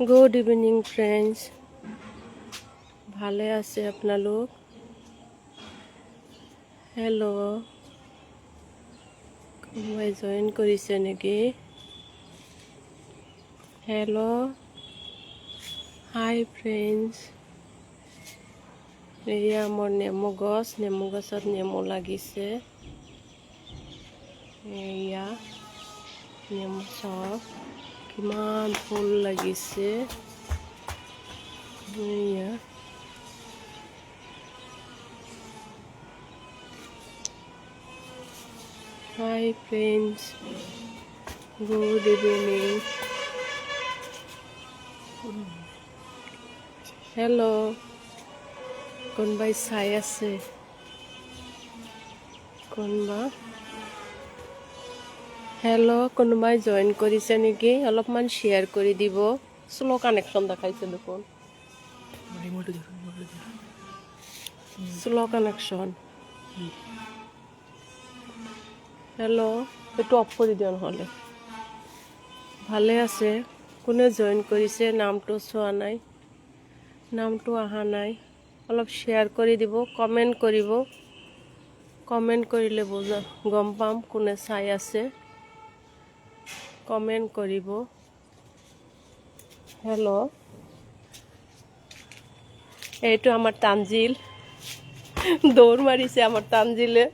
Good evening friends ভালে আছে আপোনালোক হেল্ল' কোনোবাই জইন কৰিছে নেকি? হেল্ল' হাই ফ্ৰেণ্ডছ এয়া মোৰ নেমু গছ, নেমু গছত নেমু লাগিছে। এয়া নেমু চব কিমান ফুল লাগিছে। এয়া hi friends good evening hello' কোনোবাই চাই আছে? কোনোবা হেল্ল' কোনোবাই জইন কৰিছে নেকি? অলপমান শ্বেয়াৰ কৰি দিব। শ্ল' কানেকশ্যন দেখাইছে দেখোন। শ্ল' কানেকশ্যন হেল্ল' এইটো অফ কৰি দিয়া নহ'লে। ভালে আছে। কোনে জইন কৰিছে? নামটো চোৱা নাই। নামটো অহা নাই। অলপ শ্বেয়াৰ কৰি দিব কমেণ্ট কৰিব। কমেণ্ট কৰিলে বুজা গম পাম কোনে চাই আছে। কমেণ্ট কৰিব হেল্ল' এইটো আমাৰ তানজিল। দৌৰ মাৰিছে আমাৰ তানজিলে।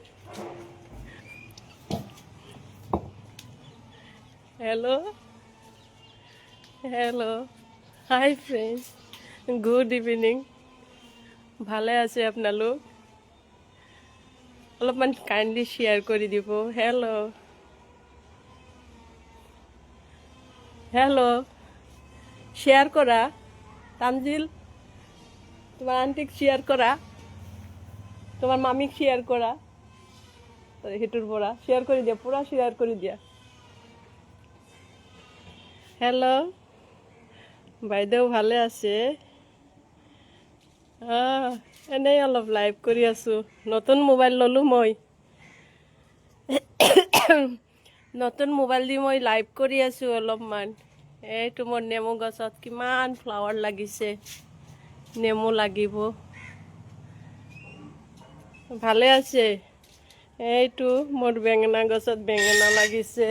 Hello' hello' hi friend good evening ভালে আছে আপোনালোক? অলপমান কাইণ্ডলি শ্বেয়াৰ কৰি দিব। হেল্ল' হেল্ল' শ্বেয়াৰ কৰা তানজিল তোমাৰ আণ্টিক শ্বেয়াৰ কৰা তোমাৰ মামীক শ্বেয়াৰ কৰা সেইটোৰ পৰা শ্বেয়াৰ কৰি দিয়া পূৰা শ্বেয়াৰ কৰি দিয়া। হেল্ল' বাইদেউ ভালে আছে? এনেই অলপ লাইভ কৰি আছোঁ। নতুন মোবাইল ল'লোঁ মই। নতুন মোবাইল দি মই লাইভ কৰি আছোঁ অলপমান। এইটো মোৰ নেমু গছত কিমান ফ্লাৱাৰ লাগিছে। নেমু লাগিব। ভালে আছে। এইটো মোৰ বেঙেনা গছত বেঙেনা লাগিছে।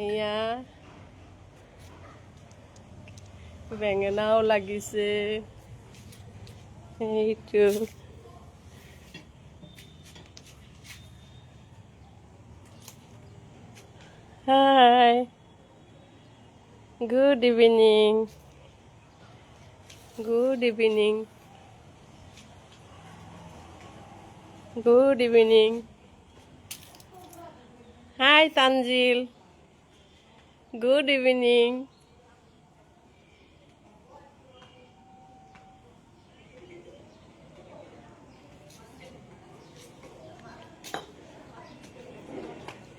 এয়া বেঙেনাও লাগিছে। এইটো। Hi. Good evening good evening good evening hi Tanzil good evening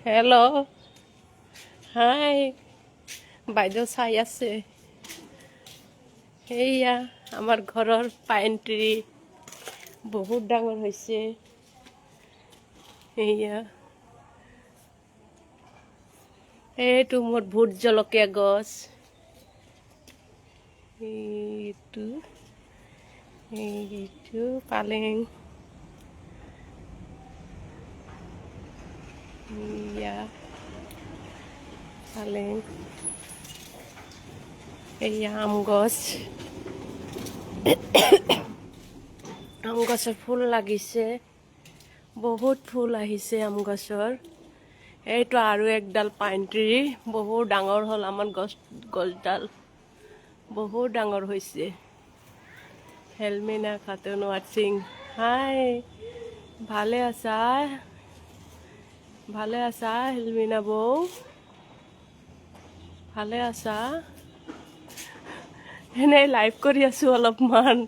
hello' hi বাইদেউ চাই আছে। সেয়া আমাৰ ঘৰৰ পাইন ট্ৰি বহুত ডাঙৰ হৈছে। সেয়া এইটো মোৰ ভোট জলকীয়া গছ। এইটো। এইটো পালেং। পালেং। এইয়া আম গছ। আম গছৰ ফুল লাগিছে। বহুত ফুল আহিছে আম গছৰ। এইটো আৰু একডাল পাইন ট্ৰি বহুত ডাঙৰ হ'ল আমাৰ গছ, গছডাল। বহুত ডাঙৰ হৈছে। হেলমেনা খাতুন ৱাচিং হাই, ভালে আছা? ভালে আছা হেলমিনা বৌ? ভালে আছা? এনেই লাইভ কৰি আছোঁ অলপমান।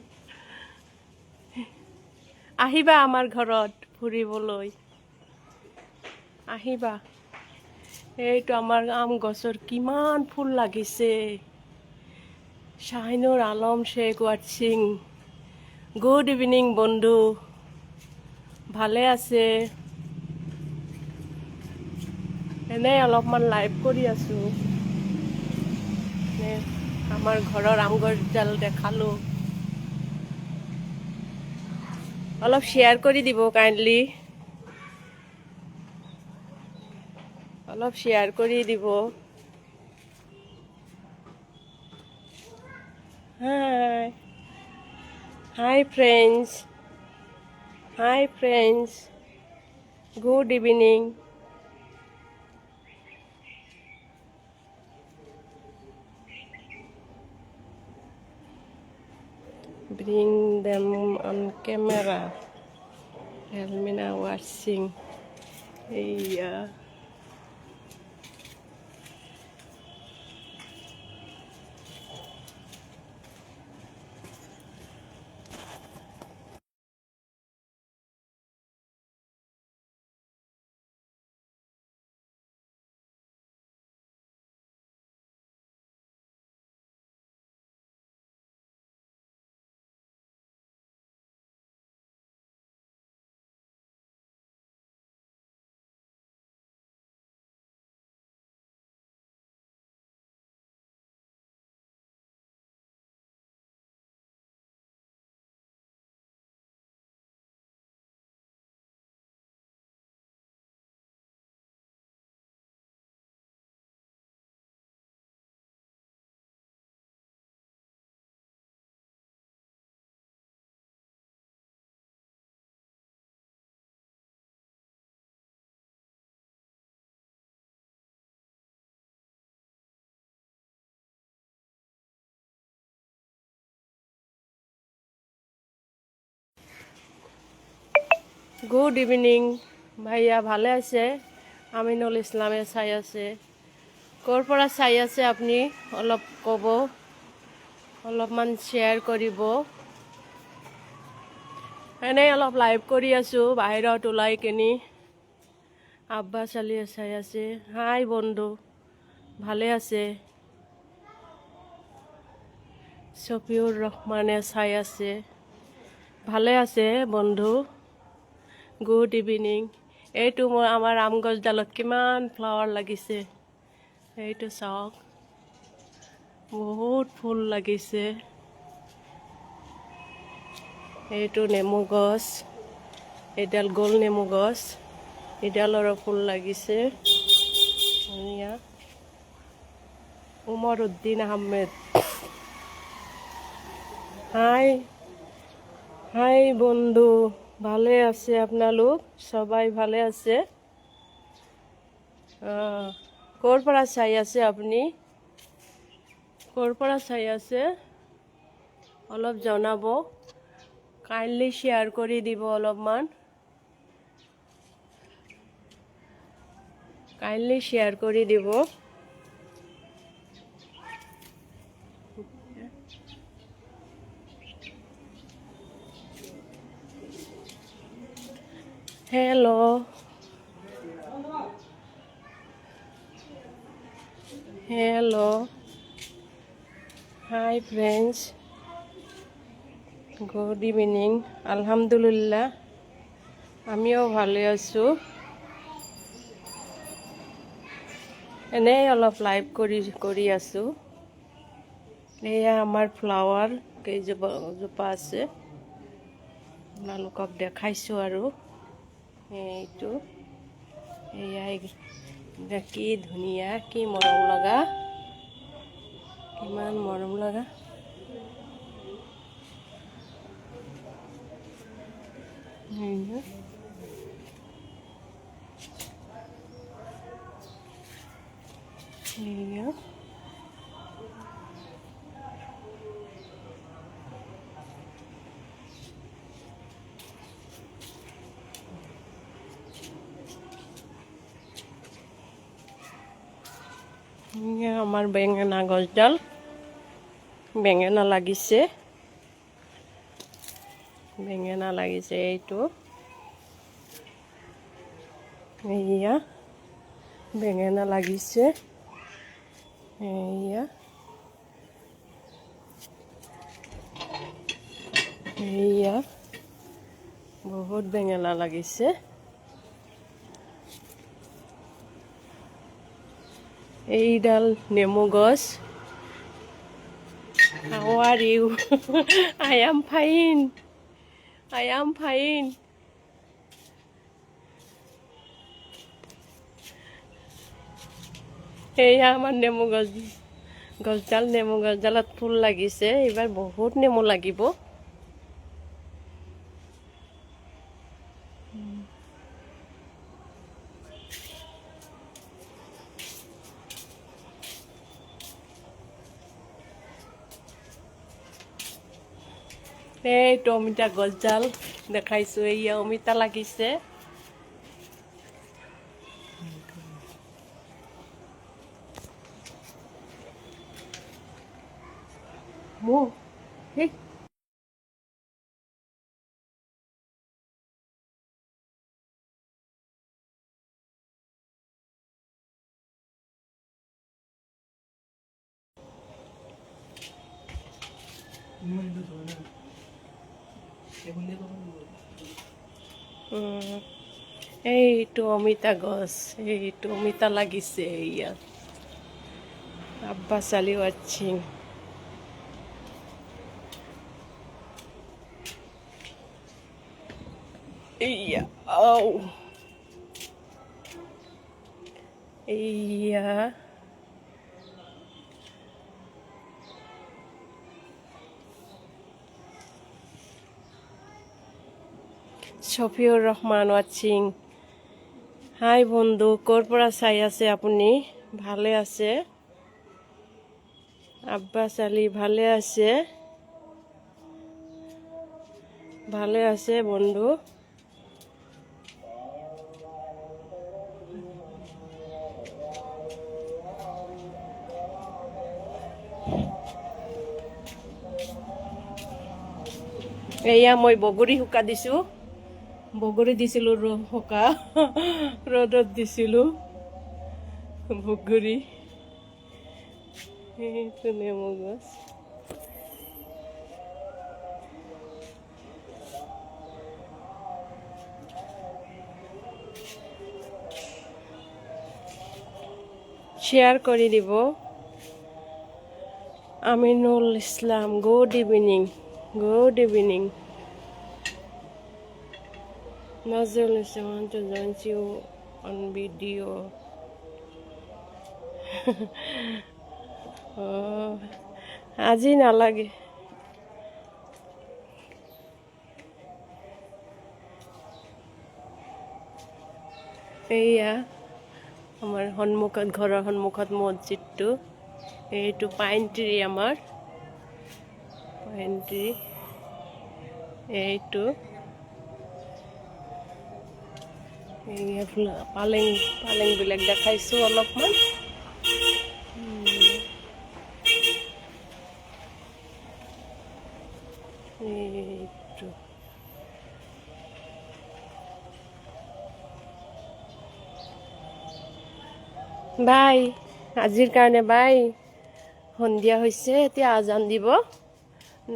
আহিবা আমাৰ ঘৰত ফুৰিবলৈ। আহিবা। এইটো আমাৰ আম গছৰ কিমান ফুল লাগিছে। শাহিনুৰ আলম শেখ ৱাটছিং গুড ইভিনিং, বন্ধু। ভালে আছে? এনেই অলপমান লাইভ কৰি আছোঁ। আমাৰ ঘৰৰ আম গছডাল দেখালোঁ। অলপ শ্বেয়াৰ কৰি দিব কাইণ্ডলি অলপ শ্বেয়াৰ কৰি দিব। Hi hi friends hi friends good evening bring them on camera. Helmina watching. Hey, Yeah. Good evening ভাইয়া, ভালে আছে? আমিনুল ইসলামে চাই আছে। ক'ৰ পৰা চাই আছে আপুনি? অলপ ক'ব। অলপমান শ্বেয়াৰ কৰিব এনেই অলপ লাইভ কৰি আছোঁ, বাহিৰত ওলাই কিনি। আব্বা চালিয়ে চাই আছে। হাই বন্ধু, ভালে আছে? ছফিউৰ ৰহমানে চাই আছে। ভালে আছে বন্ধু? গুড ইভিনিং এইটো মই আমাৰ আম গছডালত কিমান ফ্লাৱাৰ লাগিছে। এইটো চাওক। বহুত ফুল লাগিছে। এইটো নেমু গছ। এইডাল গোল নেমু গছ। এইডালৰো ফুল লাগিছে। ধুনীয়া। উমৰ উদ্দিন আহমেদ। হাই। হাই বন্ধু। ভালে আছে আপোনালোক সবাই ভালে আছে? পৰা চাই আছে আপুনি? ক'ৰ পৰা চাই আছে? অলপ জনাব। কাইণ্ডলি শ্বেয়াৰ কৰি দিব অলপমান। কাইণ্ডলি শ্বেয়াৰ কৰি দিব। Hello. Hello. Hi, friends. Good evening আলহামদুলিল্লাহ আমিও ভালে আছোঁ এনেই অলপ লাইভ কৰি কৰি আছোঁ এয়া আমাৰ ফ্লাৱাৰ কেইজোপা, জোপা আছে আপোনালোকক দেখাইছোঁ আৰু এইটো এয়াই এতিয়া কি। ধুনীয়া কি মৰম লগা। কিমান মৰম লগা। এইয়া। আমাৰ বেঙেনা গছডাল বেঙেনা লাগিছে। বেঙেনা লাগিছে এইটো। এইয়া। বেঙেনা লাগিছে। এইয়া। এইয়া। বহুত বেঙেনা লাগিছে। এইডাল নেমু গছ How are you? I am fine. I am fine. এই আমার নেমু গছ গছডাল, নেমু গছডালত ফুল লাগিছে এইবাৰ বহুত নেমু লাগিব এইটো অমিতা গছডাল দেখাইছো এয়া অমিতা লাগিছে। মোক এইটো অমিতা গছ এইটো অমিতা লাগিছে ইয়াত আব্বা চালি ওয়াচিং ইয়া আও ইয়া শফিউর রহমান ওয়াচিং। হাই বন্ধু ক'ৰ পৰা চাই আছে আপুনি? ভালে আছে? আব্বা চালি ভালে আছে? ভালে আছে বন্ধু? এয়া মই বগৰী শুকা দিছোঁ। বগৰী দিছিলোঁ, ৰ শুকা ৰ'দত দিছিলোঁ, বগৰী। সেইটো নেমু গছ। শ্বেয়াৰ কৰি দিব। Aminul Islam good evening good evening Nazil is the one to join you on video. oh, আজি নালাগে এইয়া আমাৰ সন্মুখত ঘৰৰ সন্মুখত মছজিদটো এইটো পাইন ট্ৰি আমাৰ পাইন এইটো এই পালেং, পালেংবিলাক দেখাইছোঁ অলপমান। বাই, আজিৰ কাৰণে বাই, সন্ধিয়া হৈছে, এতিয়া আজান দিব।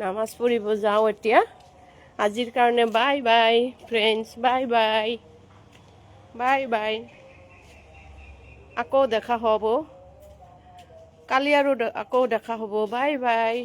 নামাজ পঢ়িব যাওঁ এতিয়া। আজিৰ কাৰণে bye bye friends bye bye. Bye bye. আকৌ দেখা হ'ব। কালি আৰু আকৌ দেখা হ'ব। Bye bye.